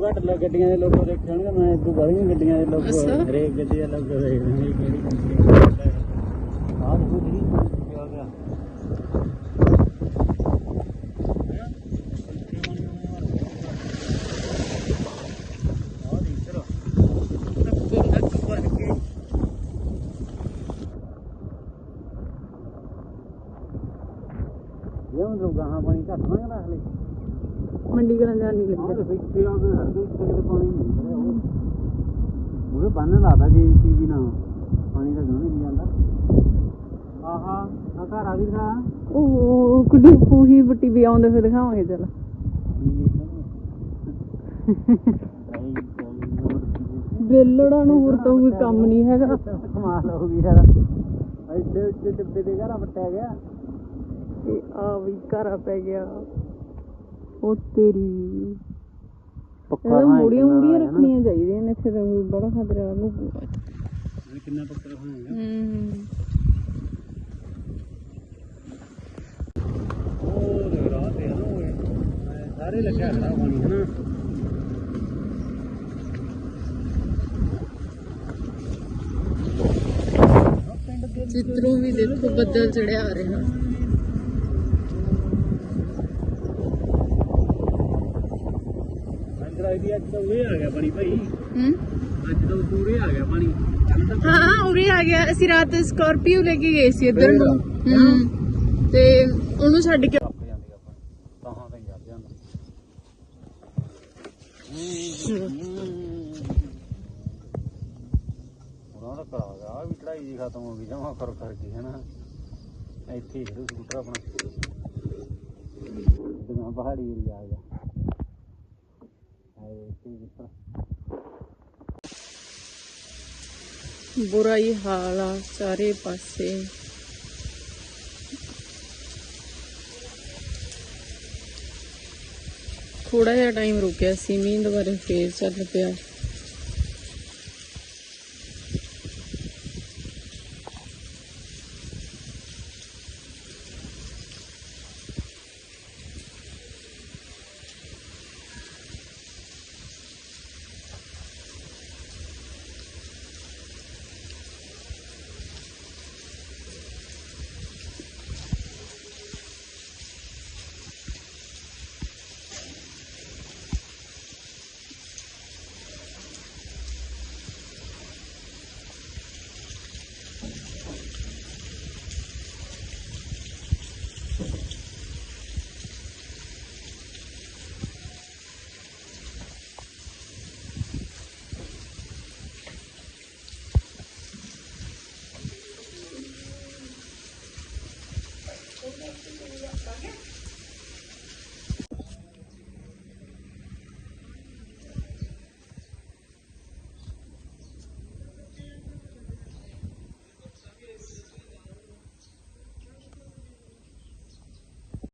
ਘੱਟ ਲਾ ਗੱਡੀਆਂ ਦੇ ਲੋਗੋ ਦੇਖੇ ਹੋਣਗੇ ਮੈਂ ਤੂੰ ਬੜੀਆਂ ਗੱਡੀਆਂ ਦੇ ਅੱਛਾ। ਹਰੇਕ ਗੱਡੀ ਦਾ ਲੋਗੋ ਦੇਖਦੇ ਨੇ ਕਿਹੜੀ ਕੰਪਨੀ ਦਾ ਆਹ ਦੇਖੋ ਜਿਹੜੀ ਪਿਆ ਗਿਆ ਇਹ ਮਤਲਬ ਗਾਹਾਂ ਪਾਣੀ ਘੱਟ ਨਾ ਰੱਖ ਲੈ ਮੰਡੀ ਕਰਨ ਜਾਣ ਨਹੀਂ ਆਹ ਲੱਗਿਆ ਤੇ ਇੱਥੇ ਆ ਕੇ ਹਰ ਕੋਈ ਕਿਤੇ ਪਾਣੀ ਨਹੀਂ ਨਿਕਲਿਆ ਉਹ ਬੰਨ ਲਾਦਾ ਜੀ ਟੀਵੀ ਨਾਲ। ਪਾਣੀ ਤਾਂ ਕਿਉਂ ਨਹੀਂ ਜਾਂਦਾ। ਆਹਾ ਆ ਘਰ ਆ ਦਿਖਾ ਉਹ ਕੁੜੀ ਪੂਹੀ ਬੱਟੀ ਵੀ ਆਉਂਦੇ ਫਿਰ ਦਿਖਾਵਾਂਗੇ ਚੱਲ। ਬੇਲੜਾ ਨੂੰ ਹੋਰ ਤਾਂ ਕੋਈ ਕੰਮ ਨਹੀਂ ਹੈਗਾ। ਕਮਾਲ ਹੋ ਗਈ ਯਾਰ। ਇੱਥੇ ਉੱਤੇ ਟਿੱਬੇ ਦੇ ਘਰ ਪੱਟਿਆ ਗਿਆ। ਤੇ ਆ ਵੀ ਘਰਾ ਪੈ ਗਿਆ। ਉਹ ਤੇਰੀ ਇਹਦਾ ਮੂੜੀਆਂ ਮੂੜੀਆਂ ਰੱਖਣੀਆਂ ਚਾਹੀਦੀਆਂ ਨੇ ਇੱਥੇ ਤਾਂ ਕੋਈ ਬੜਾ ਖਤਰਾ ਲੱਗੂਗਾ ਕਿੰਨਾ ਪੱਕਾ ਹੋਣਾ ਹੂੰ ਉਹ ਦੇ ਰਾਹ ਤੇ ਆ ਨਾ ਉਹ ਇਹ। ਸਾਰੇ ਲੱਗਿਆ ਖੜਾ ਪਾਣੀ ਹਨਾ ਚਿੱਤਰੋਂ ਵੀ ਦੇਖੋ ਬੱਦਲ ਚੜਿਆ ਆ ਰਿਹਾ ਅੰਦਰ ਆਈ ਦੀ ਅੱਜ ਤਾਂ ਉਰੇ ਆ ਗਿਆ ਪਾਣੀ ਭਾਈ। ਹੂੰ? ਅੱਜ ਤਾਂ ਪੂਰੇ ਆ ਗਿਆ ਪਾਣੀ ਕੱਲ ਤਾਂ ਹਾਂ ਹਾਂ ਉਰੇ ਆ ਗਿਆ। ਅਸੀਂ ਰਾਤ ਸਕਾਰਪੀਓ ਲੈ ਕੇ ਗਏ ਸੀ ਇੱਧਰ ਨੂੰ। ਹੂੰ। ਤੇ ਉਹਨੂੰ ਛੱਡ ਕੇ ਟੱਪ ਜਾਂਦੀ ਆਪਾਂ। ਤਾਹਾਂ ਤੇ ਚੱਲ ਜਾਂਦਾ। ਉਹਨਾਂ ਦਾ ਕਰਾ ਗਿਆ ਆਹ ਵੀ ਚੜਾਈ ਜੀ ਖਤਮ ਹੋ ਗਈ ਜਮਾ ਕਰ ਕਰਕੇ ਹੈ ਨਾ ਇੱਥੇ ਹੀ ਖੜੂ ਸਕੂਟਰ ਆਪਣਾ। ਦੁਨਾ ਪਹਾੜੀ ਏਰੀਆ ਆ। ਗਿਆ ਬੁਰਾ ਹੀ ਹਾਲ ਆ ਸਾਰੇ ਪਾਸੇ। ਥੋੜਾ ਜਿਹਾ ਟਾਈਮ ਰੁਕਿਆ ਸੀ, ਮੀਂਹ ਦੁਬਾਰੇ ਫੇਰ ਚੱਲ ਪਿਆ।